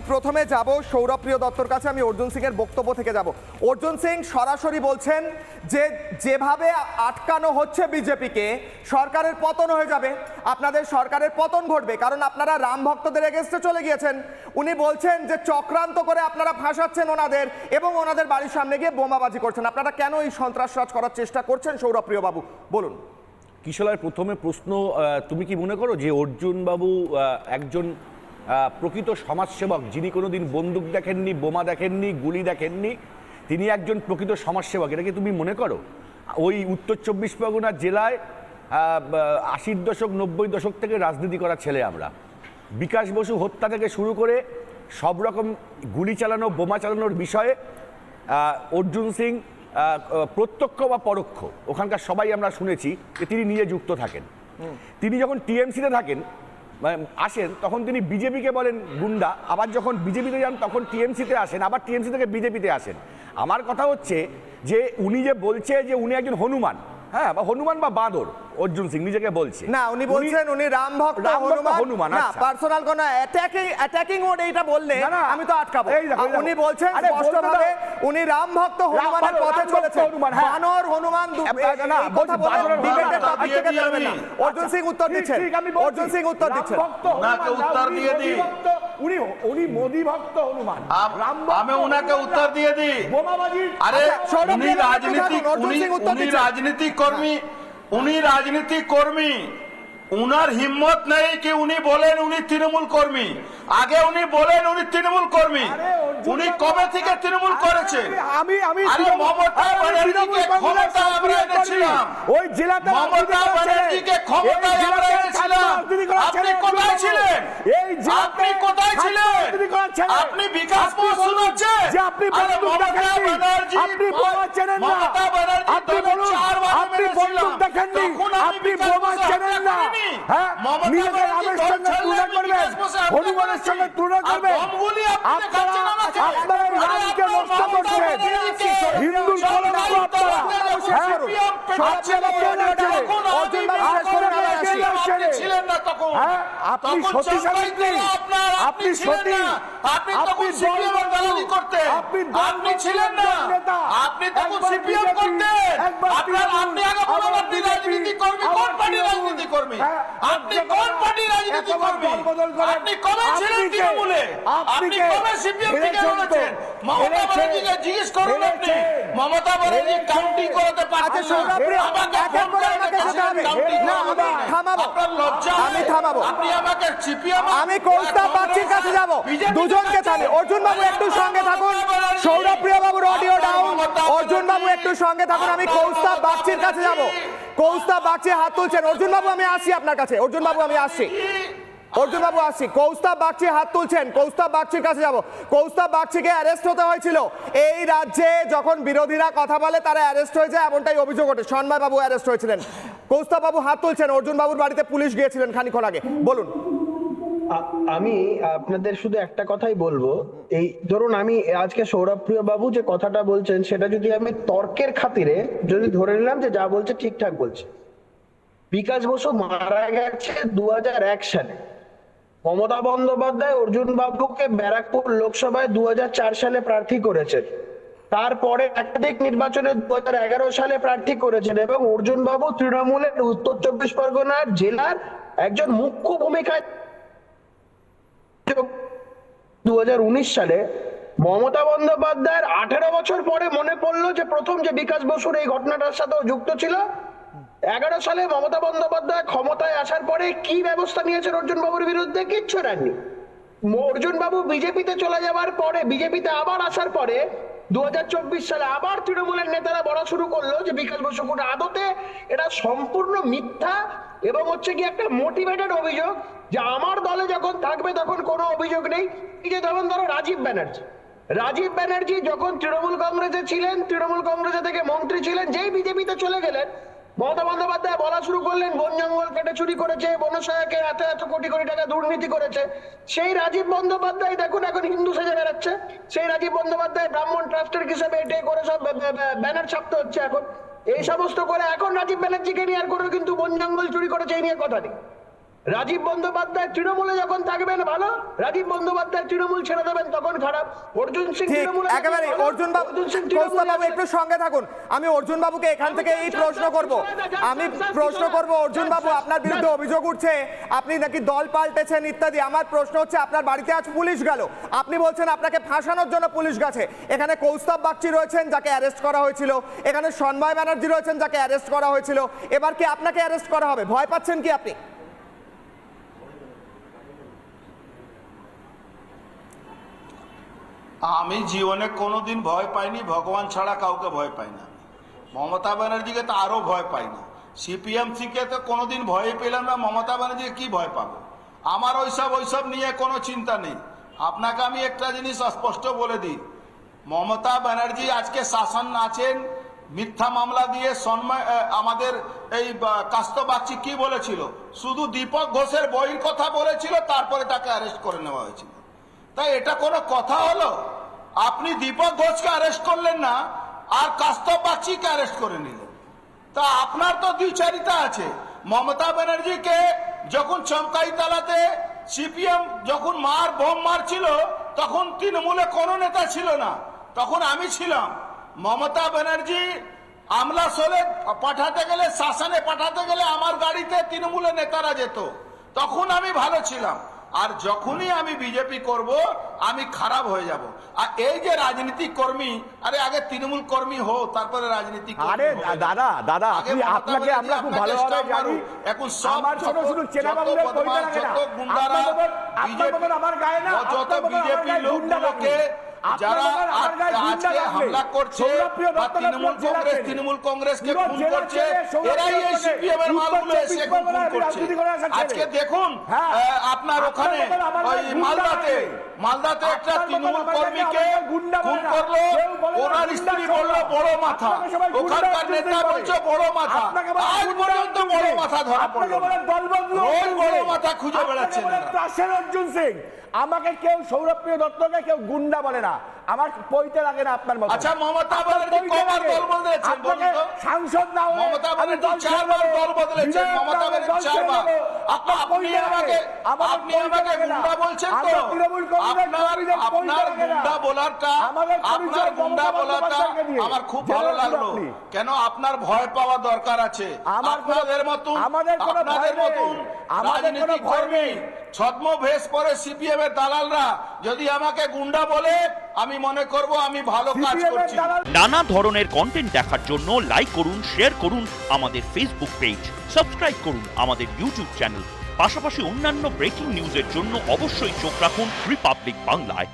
আমি প্রথমে যাব সৌরভপ্রিয় দত্তর কাছে, আমি অর্জুন সিং এর বক্তব্য থেকে যাব। অর্জুন সিং সরাসরি বলছেন যে যেভাবে আটকানো হচ্ছে বিজেপিকে, সরকারের পতন হয়ে যাবে, আপনাদের সরকারের পতন ঘটবে, কারণ আপনারা রাম ভক্তদের এগেনস্টে চলে গিয়েছেন। উনি বলছেন যে চক্রান্ত করে আপনারা ফাঁসাচ্ছেন ওনাদের এবং ওনাদের বাড়ির সামনে গিয়ে বোমাবাজি করছেন। আপনারা কেন এই সন্ত্রাসরাজ করার চেষ্টা করছেন সৌরভপ্রিয় বাবু? বলুন। কিশোরের প্রথমে প্রশ্ন তুমি কি মনে করো যে অর্জুন বাবু একজন প্রকৃত সমাজসেবক যিনি কোনোদিন বন্দুক দেখেননি বোমা দেখেননি গুলি দেখেননি তিনি একজন প্রকৃত সমাজসেবক। এটা কি তুমি মনে করো? ওই উত্তর চব্বিশ পরগনা জেলায় আশির দশক নব্বই দশক থেকে রাজনীতি করা ছেলে আমরা। বিকাশ বসু হত্যা থেকে শুরু করে সব রকম গুলি চালানো বোমা চালানোর বিষয়ে অর্জুন সিং প্রত্যক্ষ বা পরোক্ষ ওখানকার সবাই আমরা শুনেছি যে তিনি নিজে যুক্ত থাকেন। তিনি যখন টিএমসিতে থাকেন আসেন, তখন তিনি বিজেপিকে বলেন, গুন্ডা। আবার যখন বিজেপিতে যান, তখন টিএমসিতে আসেন, আবার টিএমসি থেকে বিজেপিতে আসেন। আমার কথা হচ্ছে যে, উনি যে বলছে যে, উনি একজন হনুমান হ্যাঁ বা হনুমান বা বাঁদর অর্জুন সিং নিজেকে বলছে না উনি বলছেন উনি রাম ভক্ত হনুমান হনুমান, না আচ্ছা। পার্সোনাল কোন অ্যাটাকিং অ্যাটাকিং ওয়ার্ড এইটা বললে। আমি তো আটকাবো। উনি বলছেন স্পষ্টভাবে উনি রাম ভক্ত হনুমানের পথে হনুমান, হ্যাঁ। বানর হনুমান দু- না, কথা বলে ডিবেটের টপিক থেকে বেরোবেন না অর্জুন সিং উত্তর দিচ্ছেন। অর্জুন সিং উত্তর দিচ্ছেন ওনাকে উত্তর দিয়ে দিই। উনি উনি মোদি ভক্ত হনুমান রাম ভক্ত আমি ওনাকে উত্তর দিয়ে দিই। বোমাবাজি আরে আচ্ছা, উনি অর্জুন উনি সিং উত্তর উনি দিচ্ছেন। রাজনীতিক কর্মী উনি রাজনীতিক কর্মী উনার হিম্মত নেই কি উনি বলেন উনি তৃণমূল কর্মী আগে উনি বলেন উনি তৃণমূল কর্মী উনি কবে থেকে তৃণমূল করেছে আমি আমি মমতা ব্যানার্জিকে আমরা। এনেছিলাম। ওই জেলাতে মমতা রাজনীতি। ব্যানার্জিকে আমরা এনেছিলাম। আপনি কোথায় ছিলেন? এই আপনি কোথায় ছিলেন? রাজনীতি। আপনি বিকাশ বসু? যে আপনি মমতা ব্যানার্জি আপনি চেনেন না মমতা ব্যানার্জি আপনি তখন বলুন চারবার আপনি। বন্দুক দেখেননি আপনি বোমা চেনেন না। হ্যাঁ রামের সঙ্গে তুলনা করবেন হনুমানের সঙ্গে তুলনা করবেন আপনি আপনারা। রামকে নষ্ট করছেন হিন্দু সবাই ধর্ম আপনারা হ্যাঁ আপনি আপনারা আপনি না হ্যাঁ, আপনি তখন সতী সাবিত্রী। আপনি সতী। আপনি আপনি তখন সিপিএম এর করতেন। আপনি ছিলেন না। আপনি তখন সিপিএম করতেন। একবার আপনার তৃণমূল, আপনি আগে বলুন আবার আপনি BJP, রাজনীতি কর্মী কোন আবার পার্টির তৃণমূল। রাজনীতি কর্মী হ্যাঁ, আপনি কোন পার্টি রাজনীতি কর্মী। আপনি কবে ছিলেন? তৃণমূলে আপনি? কবে সিপিএম থেকে। লড়েছেন মমতা। ব্যানার্জিকে জিজ্ঞেস করুন আপনি মমতা ব্যানার্জি। কাউন্টিং করাতে আচ্ছা পারছেন না সৌরভপ্রিয় আমাকে থামাবো। আমি? থামাবো। আপনি আমি কৌস্তাব বাগচির কাছে যাব। দুজনকে থামি অর্জুন বাবু একটু সঙ্গে থাকুন। সৌরভপ্রিয় বাবুর অডিও ডাউন অর্জুন বাবু একটু সঙ্গে থাকুন। আমি কৌস্তাব বাগচির কাছে যাব। কৌস্তাব বাগচি হাত তুলছেন। অর্জুন বাবু আমি আসি আপনার কাছে। অর্জুন বাবু আমি আসছি। অর্জুন বাবু আসছি। কৌস্তাব বাগচি হাত তুলছেন। কৌস্তাব বাগচির কাছে যাব। কৌস্তাব বাগচিকে অ্যারেস্ট হতে হয়েছিল। এই রাজ্যে যখন বিরোধীরা কথা বলে তারা অ্যারেস্ট হয়ে যায় এমনটাই অভিযোগ ওঠে। সন্ময় বাবু অ্যারেস্ট হয়েছিলেন। কৌস্তাব বাবু হাত তুলছেন অর্জুন বাবুর বাড়িতে পুলিশ গিয়েছিলেন খানিক্ষণ আগে। বলুন। আমি আপনাদের শুধু একটা কথাই বলব। এই ধরুন আমি আজকে সৌরভপ্রিয় বাবু যে কথাটা বলছেন, সেটা যদি আমি তর্কের খাতিরে যদি ধরে নিলাম যে যা বলছে ঠিকঠাক বলছে। বিকাশ বসু মারা গেছে দু হাজার এক সালে। মমতা বন্দ্যোপাধ্যায় অর্জুন বাবুকে ব্যারাকপুর লোকসভায় দু হাজার চার সালে প্রার্থী করেছেন। তারপরে একাধিক নির্বাচনে দু এগারো সালে প্রার্থী করেছেন এবং অর্জুন বাবু তৃণমূলের উত্তর চব্বিশ পরগনার জেলার একজন মুখ্য ভূমিকায় দু হাজার উনিশ সালে মমতা বন্দ্যোপাধ্যায়ের আঠেরো বছর পরে মনে পড়ল যে প্রথম যে বিকাশ বসুর এই ঘটনাটার সাথেও যুক্ত ছিল। এগারো সালে মমতা বন্দ্যোপাধ্যায় ক্ষমতায় আসার পরে কি ব্যবস্থা নিয়েছেন অর্জুন বাবুর বিরুদ্ধে? কিচ্ছু নেননি অর্জুন বাবু বিজেপিতে চলে যাওয়ার পরে, বিজেপিতে আবার আসার পরে দুহাজার চব্বিশ সালে আবার তৃণমূলের নেতারা বলা শুরু করল যে বিকাশ বসু আদতে এটা সম্পূর্ণ মিথ্যা এবং হচ্ছে কি একটা মোটিভেটেড অভিযোগ যে আমার দলে যখন থাকবে তখন কোনো অভিযোগ নেই। এই যে যেমন ধরো রাজীব ব্যানার্জি। রাজীব ব্যানার্জি যখন তৃণমূল কংগ্রেসে ছিলেন, তৃণমূল কংগ্রেসে থেকে মন্ত্রী ছিলেন, যেই বিজেপিতে চলে গেলেন মমতা বন্দ্যোপাধ্যায় বলা শুরু করলেন, বন জঙ্গল কেটে চুরি করেছে বনসায়কে এত এত কোটি কোটি টাকা দুর্নীতি করেছে। সেই রাজীব বন্দ্যোপাধ্যায় দেখুন এখন হিন্দু সেজে বেড়াচ্ছে। সেই রাজীব বন্দ্যোপাধ্যায় ব্রাহ্মণ ট্রাস্টের হিসেবে এটে করে সব ব্য- ব্য- ব্য- ব্যানার ছাপতে হচ্ছে এখন। এই সমস্ত করে এখন রাজীব ব্যানার্জিকে নিয়ে আর কোনো কিন্তু বন জঙ্গল চুরি করেছে, এই নিয়ে কথা নেই। রাজীব বন্দ্যোপাধ্যায় তৃণমূলে যখন থাকবেন ভালো রাজীব বন্দ্যোপাধ্যায় তৃণমূল ছেড়ে দেবেন তখন খারাপ। অর্জুন সিং তৃণমূলে একেবারে অর্জুন বাবু কৌস্তব বাবু একটু সঙ্গে থাকুন। আমি অর্জুন বাবুকে এখান থেকে এই প্রশ্ন করব। আমি প্রশ্ন করব অর্জুন বাবু আপনার বিরুদ্ধে অভিযোগ উঠছে আপনি নাকি দল পাল্টেছেন ইত্যাদি। আমার প্রশ্ন হচ্ছে আপনার বাড়িতে আজ পুলিশ গেল। আপনি বলছেন আপনাকে ফাঁসানোর জন্য পুলিশ গেছে। এখানে কৌস্তব বাগচি রয়েছেন যাকে অ্যারেস্ট করা হয়েছিল। এখানে সন্ময় ব্যানার্জি রয়েছেন যাকে অ্যারেস্ট করা হয়েছিল। এবার কি আপনাকে অ্যারেস্ট করা হবে? ভয় পাচ্ছেন কি আপনি? আমি জীবনে কোনোদিন ভয় পাইনি, ভগবান ছাড়া কাউকে ভয় পাই না। মমতা ব্যানার্জিকে তো আরও ভয় পাই না। সিপিএমসিকে তো কোনোদিন ভয় পেলাম না, মমতা ব্যানার্জিকে কি ভয় পাবো? আমার ওইসব ওইসব নিয়ে কোনো চিন্তা নেই। আপনাকে আমি একটা জিনিস স্পষ্ট বলে দিই। মমতা ব্যানার্জি আজকে শাসন আছেন মিথ্যা মামলা দিয়ে সন্ময় আমাদের এই বা- কাস্ত বাগচি কি বলেছিল? শুধু দীপক ঘোষের বইয়ের কথা বলেছিল, তারপরে তাকে অ্যারেস্ট করে নেওয়া হয়েছিল। তাই এটা কোনো কথা হলো? আপনি দীপক ঘোষকে অ্যারেস্ট করলেন না, আর কাস্তব বাগচিকে অ্যারেস্ট করে নিলেন। তা আপনার তো দ্বিচারিতা আছে। মমতা ব্যানার্জিকে যখন চমকাই তালাতে, সিপিএম যখন মার বোম মারছিল, তখন তৃণমূলে কোনো নেতা ছিল না। তখন আমি ছিলাম। মমতা ব্যানার্জি আমলা সোলে পাঠাতে গেলে, শাসনে পাঠাতে গেলে আমার গাড়িতে তৃণমূলের নেতারা যেত। তখন আমি ভালো ছিলাম। আর যখনই আমি বিজেপি করব আমি খারাপ হয়ে যাব। আর এই যে রাজনীতি কর্মী আরে আগে তৃণমূল কর্মী হো তারপরে রাজনীতি আরে দাদা দাদা আপনি আপনাকে আমরা খুব ভালোভাবে জানি। এখন সব ছোট শুধু চেনা বাবু কইতে লাগে না। আপনার মতন- আমার গায়ে না যত বিজেপি লোকগুলোকে যারা আজকে হামলা করছে বা তৃণমূল কংগ্রেস চেনে। তৃণমূল কংগ্রেসকে পুরো খুন জেলা করছে চেনে, সৌরভপ্রিয় এরাই এই সিপিএম এর উত্তর এসে খুন করছে রাজনীতি করে আসা ছেলে। আজকে দেখুন হ্যাঁ। আপনার ওখানে ওই মালদাতে। মালদাতে একটা তৃণমূল কর্মীকে গুন্ডা খুন। করল ওনার স্ত্রী বলল বড় মাথা। ওখানকার নেতা বলছে বড় মাথা। আজ পর্যন্ত বড় মাথা ধরা পড়ল রোজ বড় মাথা খুঁজে বেড়াচ্ছে বেড়াচ্ছেন অর্জুন সিং। আমাকে কেউ সৌরভ প্রিয় দত্তকে কেউ গুন্ডা বলে না। আমার পইতে লাগে না আপনার মতো। আচ্ছা, মমতা ব্যানার্জি কবার দল বদলেছেন বলুন তো? সাংসদ না হলে মমতা ব্যানার্জি চারবার দল বদলেছেন মমতা ব্যানার্জি চারবার। আপনি আমাকে আপনি আমাকে গুন্ডা বলছেন তো? আপনার আপনার গুন্ডা বলারটা আপনার গুন্ডা বলারটা আমার খুব ভালো লাগল। কেন আপনার ভয় পাওয়া দরকার আছে? আপনাদের মতন আপনাদের। মতন ভয় কর্মী নেই। ছদ্ম ভেষ পরে সিপিএম এর দালালরা যদি আমাকে গুন্ডা বলে আমি মনে করব আমি ভালো কাজ করছি। নানা ধরনের কন্টেন্ট দেখার জন্য লাইক করুন শেয়ার করুন আমাদের ফেসবুক পেজ সাবস্ক্রাইব করুন আমাদের ইউটিউব চ্যানেল পাশাপাশি অন্যান্য ব্রেকিং নিউজের জন্য অবশ্যই চোখ রাখুন রিপাবলিক বাংলায়